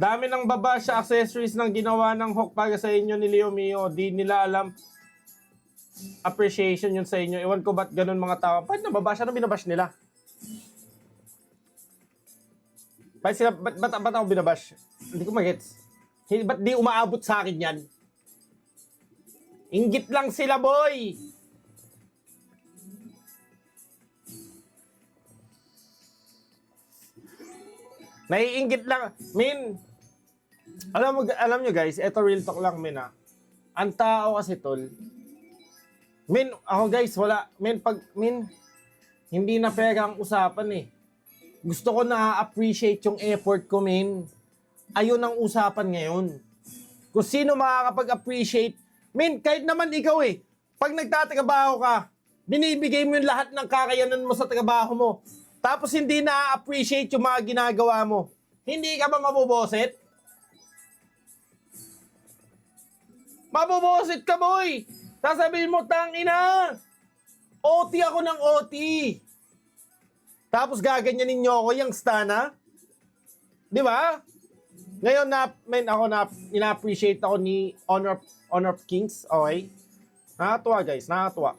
Dami ng baba sa accessories ng ginawa ng Hawk para sa inyo ni Leo Mio. Di nila alam appreciation yun sa inyo. Ewan ko ba't ganun mga tao. Ba't nababash? Ano binabash nila? Ba't, sila, ba't, ba't, ba't ako binabash? Hindi ko magets. Ba't di umaabot sa akin yan? Inggit lang sila, boy! Naiinggit lang. Min, alam mo, alam nyo guys, eto real talk lang, min ah. Ang tao kasi, tol, min, ako guys, wala, min, pag, min, hindi na pera ang usapan eh. Gusto ko na appreciate yung effort ko, min. Ayun ang usapan ngayon. Kung sino makakapag-appreciate, min, kahit naman ikaw eh, pag nagtatrabaho ka, binibigay mo yung lahat ng kakayanan mo sa trabaho mo. Tapos hindi na-appreciate yung mga ginagawa mo. Hindi ka ba mabubosit? Mabubosit ka, boy! Sasabihin mo, tang ina! OT ako ng OT! Tapos gaganyanin nyo ako yung stana? Di ba? Ngayon na, men, ako na, ina-appreciate ako ni Honor, Honor of Kings, okay? Nakakatuwa guys, nakakatuwa.